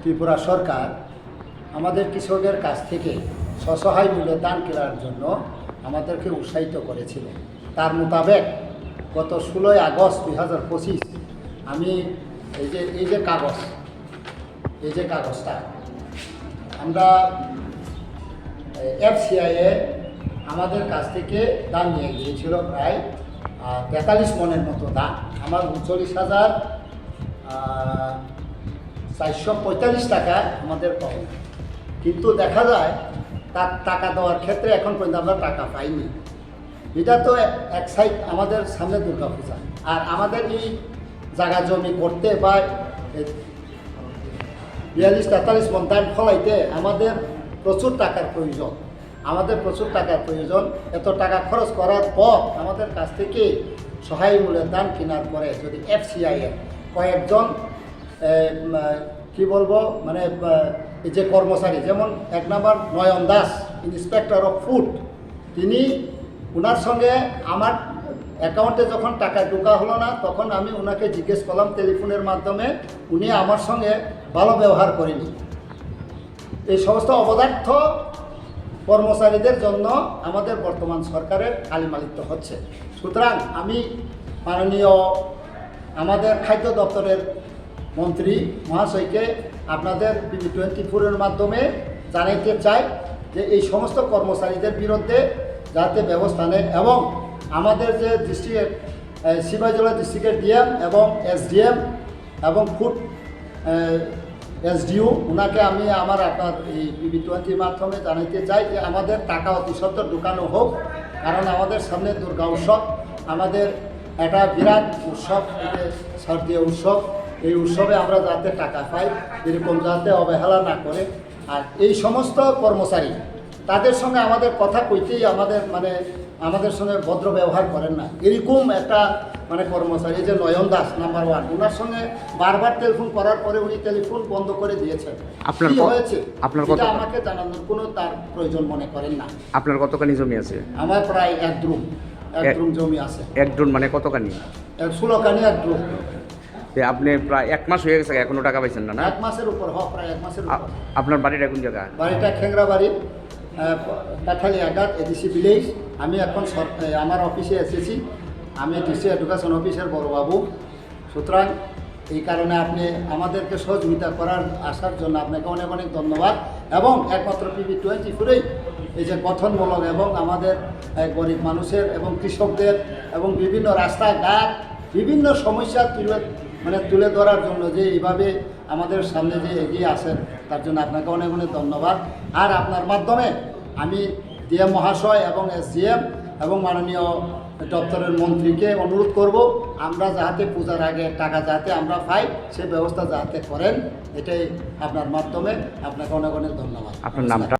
ত্রিপুরা সরকার আমাদের কৃষকের কাছ থেকে স্বসহায় মূল্যে দান কেনার জন্য আমাদেরকে উৎসাহিত করেছিল। তার মোতাবেক গত ষোলোই আগস্ট দুই হাজার পঁচিশ আমি এই যে এই যে কাগজ, এই যে কাগজটা, আমরা এফসিআইএ আমাদের কাছ থেকে দান নিয়ে গিয়েছিল প্রায় তেতাল্লিশ মনের মতো দান আমার উনচল্লিশ হাজার চারশো পঁয়তাল্লিশ টাকা আমাদের পাওয়া কিন্তু দেখা যায়, তার টাকা দেওয়ার ক্ষেত্রে এখন পর্যন্ত আমরা টাকা পাইনি। এটা তো এক- সাইড আমাদের সামনে দুর্গা পূজা আর আমাদের এই জায়গা জমি করতে বা বিয়াল্লিশ তেতাল্লিশ মন ফলাইতে আমাদের প্রচুর টাকার প্রয়োজন। আমাদের প্রচুর টাকার প্রয়োজন। এত টাকা খরচ করার পর আমাদের কাছ থেকে সহায় মূল্যের ধান কেনার পরে যদি এফসিআইয়ের কয়েকজন কি বলব? মানে এই যে কর্মচারী, যেমন এক number Nayan Das, inspector of food, তিনি ওনার সঙ্গে আমার অ্যাকাউন্টে যখন টাকা ঢোকা হলো না, তখন আমি ওনাকে জিজ্ঞেস করলাম টেলিফোনের মাধ্যমে, উনি আমার সঙ্গে ভালো ব্যবহার করেনি। এই সমস্ত অবদার্থ কর্মচারীদের জন্য আমাদের বর্তমান সরকারের কালিমালিত্ব হচ্ছে। সুতরাং আমি মাননীয় আমাদের খাদ্য দপ্তরের মন্ত্রী মহাশয়কে আপনাদের টোয়েন্টি ফোরের মাধ্যমে জানাইতে চাই যে এই সমস্ত কর্মচারীদের বিরুদ্ধে যাতে ব্যবস্থা নেয় এবং আমাদের যে ডিস্ট্রিক্টের শিবাজলা ডিস্ট্রিক্টের ডিএম এবং এসডিএম এবং ফুড এসডিও ওনাকে আমি আমার আপনার এই বিবি টোয়েন্টির মাধ্যমে জানাইতে চাই যে আমাদের টাকা অতি সত্তর ঢুকানো হোক, কারণ আমাদের সামনে দুর্গা উৎসব, আমাদের একটা বিরাট উৎসব শারদীয় উৎসব। এই উৎসবে আমরা যাতে টাকা পাই এরকম যাতে অবহেলা না করে। আর এই সমস্ত কর্মচারী তাদের সঙ্গে আমাদের কথা কইতেই আমাদের মানে আমাদের সঙ্গে ভদ্র ব্যবহার করেন না। এরকম একটা মানে কর্মচারী যে নয়ন দাস নাম্বার ওয়ান ওনার সঙ্গে বারবার টেলিফোন করার পরে উনি টেলিফোন বন্ধ করে দিয়েছেন। আপনার হয়েছে? আপনার কথা আমাকে জানানোর কোনো তার প্রয়োজন মনে করেন না। আপনার কতখানি জমি আছে? আমার প্রায় এক দ্রুম এক দ্রুম জমি আছে। এক ড্রোন মানে কতখানি? এক ষোলোখানি এক দ্রুম আপনি প্রায় এক মাস হয়ে গেছে এখনও টাকা পাইছেন না না? এক মাসের উপর হ প্রায় এক মাসের উপর। আপনার বাড়িটা কোন জায়গা? বাড়িটা খেংরা বাড়ি কাঠালি আঘাত এডিসি ভিলেজ। আমি এখন আমার অফিসে এসেছি। আমি ডিস্ট্রিক্ট এডুকেশন অফিসের বড়বাবু। সুতরাং এই কারণে আপনি আমাদেরকে সহযোগিতা করার আসার জন্য আপনাকে অনেক অনেক ধন্যবাদ। এবং একমাত্র পিবি টোয়েন্টি ফোরেই এই যে গঠনমূলক এবং আমাদের গরিব মানুষের এবং কৃষকদের এবং বিভিন্ন রাস্তাঘাট বিভিন্ন সমস্যা তুলে মানে তুলে ধরার জন্য যে এইভাবে আমাদের সামনে যে এগিয়ে আসেন তার জন্য আপনাকে অনেক অনেক ধন্যবাদ। আর আপনার মাধ্যমে আমি ডিএম মহাশয় এবং এসডিএম এবং মাননীয় দপ্তরের মন্ত্রীকে অনুরোধ করব, আমরা যাতে পূজার আগে টাকা যাতে আমরা পাই, সে ব্যবস্থা যাতে করেন, এটাই আপনার মাধ্যমে আপনাকে অনেক অনেক ধন্যবাদ। আপনার নামটা?